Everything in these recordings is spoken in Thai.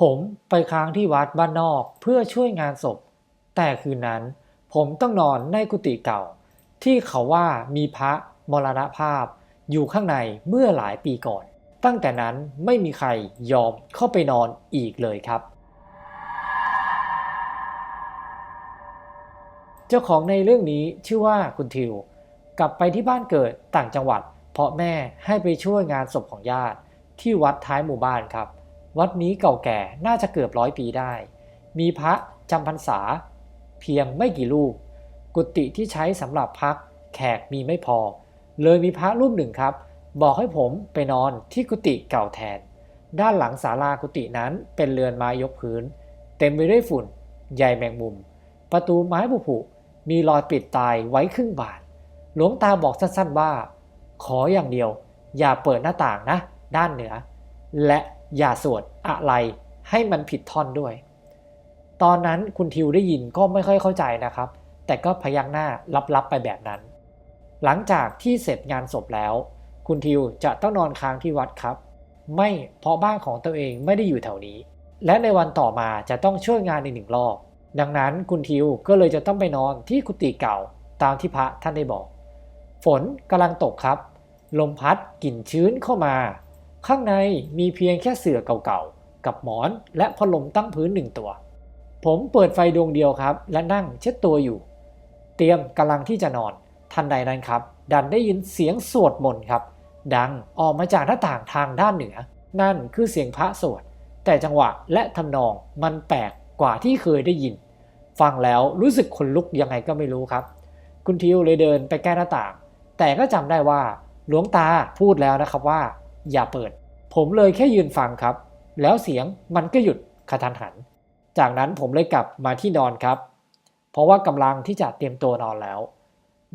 ผมไปค้างที่วัดบ้านนอกเพื่อช่วยงานศพ แต่คืนนั้นผมต้องนอนในกุฏิเก่า ที่เขาว่ามีพระมรณภาพ อยู่ข้างในเมื่อหลายปีก่อน ตั้งแต่นั้นไม่มีใครยอมเข้าไปนอนอีกเลยครับ เจ้าของในเรื่องนี้ชื่อว่าคุณทิว กลับไปที่บ้านเกิดต่างจังหวัด เพราะแม่ให้ไปช่วยงานศพของญาติที่วัดท้ายหมู่บ้านครับ วัดนี้เก่าแก่น่าจะเกือบร้อยปีได้ มีพระจำพรรษา เพียงไม่กี่รูป กุฏิที่ใช้สำหรับพักแขกมีไม่พอ เลยมีพระรูปหนึ่งครับ บอกให้ผมไปนอนที่กุฏิเก่าแทน ด้านหลังศาลากุฏินั้นเป็นเรือนไม้ยกพื้น เต็มไปด้วยฝุ่นใยแมงมุม ประตูไม้ผุผุมีรอยปิดตายไว้ครึ่งบานหลวงตาบอกสั้นๆว่า ขออย่างเดียว อย่าเปิดหน้าต่างนะ ด้านเหนือ และ อย่าสวดอะไรให้มันผิดท่อนด้วย ตอนนั้นคุณทิวได้ยินก็ไม่ค่อยเข้าใจนะครับ แต่ก็พยักหน้าลับๆไปแบบนั้น หลังจากที่เสร็จงานศพแล้ว คุณทิวจะต้องนอนค้างที่วัดครับ ไม่เพราะบ้านของตัวเองไม่ได้อยู่แถวนี้ และในวันต่อมาจะต้องช่วยงานอีกหนึ่งรอบ ดังนั้นคุณทิวก็เลยจะต้องไปนอนที่กุฏิเก่าตามที่พระท่านได้บอก ฝนกำลังตกครับ ลมพัดกลิ่นชื้นเข้ามา ข้างในมีเพียงแค่เสื่อเก่าๆ กับหมอนและพัดลมตั้งพื้นหนึ่งตัว ผมเปิดไฟดวงเดียวครับ และนั่งเช็ดตัวอยู่ เตรียมกำลังที่จะนอน ทันใดนั้นครับ ดันได้ยินเสียงสวดมนต์ครับ ดังออกมาจากหน้าต่างทางด้านเหนือ นั่นคือเสียงพระสวด แต่จังหวะและทำนองมันแปลกกว่าที่เคยได้ยิน ฟังแล้วรู้สึกขนลุกยังไงก็ไม่รู้ครับ คุณทิวเลยเดินไปแก้หน้าต่าง แต่ก็จำได้ว่าหลวงตาพูดแล้วนะครับว่า อย่าเปิด ผมเลยแค่ยืนฟังครับ แล้วเสียงมันก็หยุดกระทันหัน จากนั้นผมเลยกลับมาที่นอนครับ เพราะว่ากำลังที่จะเตรียมตัวนอนแล้ว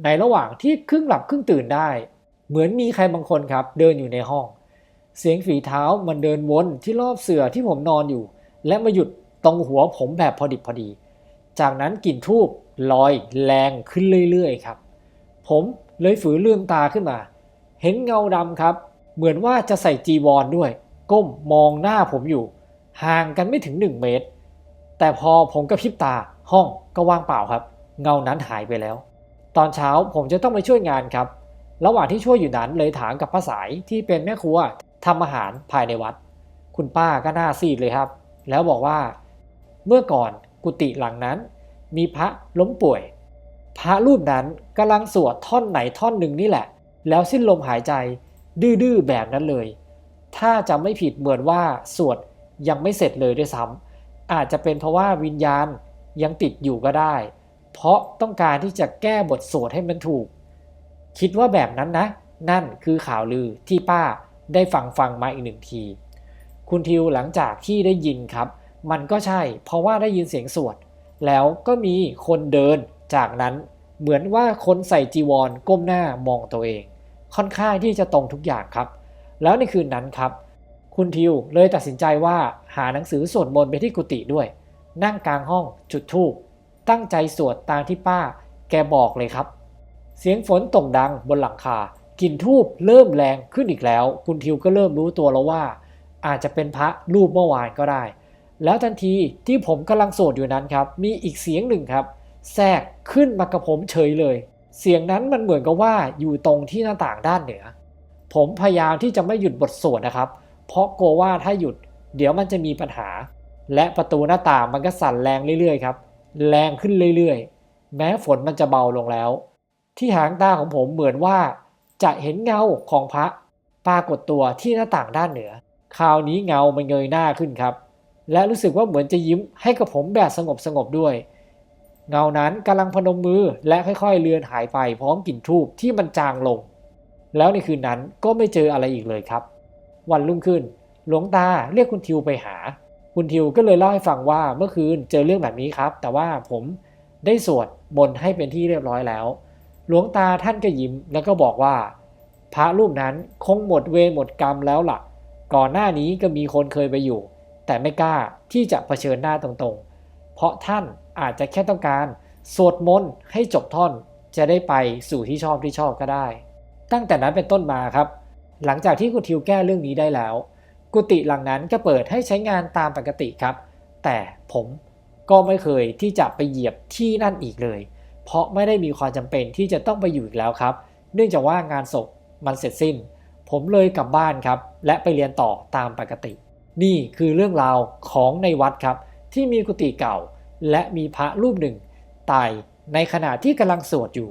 ในระหว่างที่ครึ่งหลับครึ่งตื่นได้ เหมือนมีใครบางคนครับเดินอยู่ในห้อง เสียงฝีเท้ามันเดินวนที่รอบเสื่อที่ผมนอนอยู่ และมาหยุดตรงหัวผมแบบพอดิบพอดี จากนั้นกลิ่นทูบลอยแรงขึ้นเรื่อยๆครับ ผมเลยฝืนลืมตาขึ้นมา เห็นเงาดำครับ เหมือนว่าจะใส่จีวรด้วย ก้มมองหน้าผมอยู่ ห่างกันไม่ถึง 1 เมตร แต่พอผมกระพริบตาห้องก็ว่างเปล่าครับ เงานั้นหายไปแล้ว ตอนเช้าผมจะต้องไปช่วยงานครับ ระหว่างที่ช่วยอยู่นั้นเลยถามกับป้าสายที่เป็นแม่ครัวทำอาหารภายในวัด คุณป้าก็หน้าซีดเลยครับ แล้วบอกว่า เมื่อก่อนกุฏิหลังนั้น มีพระล้มป่วย พระรูปนั้นกำลังสวดท่อนไหนท่อนหนึ่งนี่แหละ แล้วสิ้นลมหายใจ ดื้อๆแบบนั้นเลย ถ้าจะไม่ผิดเหมือนว่าสวดยังไม่เสร็จเลยด้วยซ้ำอาจจะเป็นเพราะว่าวิญญาณยังติดอยู่ก็ได้ เพราะต้องการที่จะแก้บทสวดให้มันถูก คิดว่าแบบนั้นนะ นั่นคือข่าวลือที่ป้าได้ฟังฟังมาอีกหนึ่งที คุณทิวหลังจากที่ได้ยินครับ มันก็ใช่ เพราะว่าได้ยินเสียงสวด แล้วก็มีคนเดินจากนั้นเหมือนว่าคนใส่จีวรก้มหน้ามองตัวเอง ค่อนข้างที่จะตรงทุกอย่างครับ แล้วในคืนนั้นครับ คุณทิวเลยตัดสินใจว่าหาหนังสือสวดมนต์ไปที่กุฏิด้วย นั่งกลางห้องจุดธูปตั้งใจสวดตามที่ป้า แกบอกเลยครับ เสียงฝนตกดังบนหลังคากลิ่นทูบเริ่มแรงขึ้นอีกแล้ว คุณทิวก็เริ่มรู้ตัวแล้วว่า อาจจะเป็นพระรูปเมื่อวานก็ได้ แล้วทันทีที่ผมกำลังสวดอยู่นั้นครับ มีอีกเสียงหนึ่งครับ แทรกขึ้นมากับผมเฉยเลย เสียงนั้นมันเหมือนกับว่าอยู่ตรงที่หน้าต่างด้านเหนือ ผมพยายามที่จะไม่หยุดบทสวดนะครับ เพราะกลัวว่าถ้าหยุดเดี๋ยวมันจะมีปัญหา และประตูหน้าต่างมันก็สั่นแรงเรื่อยๆครับ แรงขึ้นเรื่อยๆ แม้ฝนมันจะเบาลงแล้ว ที่หางตาของผมเหมือนว่า จะเห็นเงาของพระปรากฏตัวที่หน้าต่างด้านเหนือ คราวนี้เงามันเงยหน้าขึ้นครับ และรู้สึกว่าเหมือนจะยิ้มให้กับผมแบบสงบๆด้วย เงานั้นกำลังพนมมือและค่อยๆ เลือนหายไปพร้อมกลิ่นทูบที่มันจางลง แล้วในคืนนั้นก็ไม่เจออะไรอีกเลยครับ วันรุ่งขึ้น หลวงตาเรียกคุณทิวไปหา คุณทิวก็เลยเล่าให้ฟังว่าเมื่อคืนเจอเรื่องแบบนี้ครับ แต่ว่าผมได้สวดมนต์ให้เป็นที่เรียบร้อยแล้ว หลวงตาท่านก็ยิ้มแล้วก็บอกว่า พระรูปนั้นคงหมดเวรหมดกรรมแล้วล่ะ ก่อนหน้านี้ก็มีคนเคยไปอยู่ แต่ไม่กล้าที่จะเผชิญหน้าตรงๆ เพราะท่าน อาจจะแค่ต้องการ สวดมนต์ให้จบท่อน จะได้ไปสู่ที่ชอบที่ชอบก็ได้ ตั้งแต่นั้นเป็นต้นมาครับ หลังจากที่คุณทิวแก้เรื่องนี้ได้แล้ว กุฏิหลังนั้นก็เปิดให้ใช้งานตามปกติครับ แต่ผมก็ไม่เคยที่จะไปเหยียบที่นั่นอีกเลย เพราะไม่ได้มีความจำเป็นที่จะต้องไปอยู่อีกแล้วครับ เนื่องจากว่างานศพมันเสร็จสิ้น ผมเลยกลับบ้านครับ และไปเรียนต่อตามปกติ นี่คือเรื่องราวของในวัดครับ ที่มีกุฏิเก่า และมีพระรูปหนึ่งตายในขณะที่กำลังสวดอยู่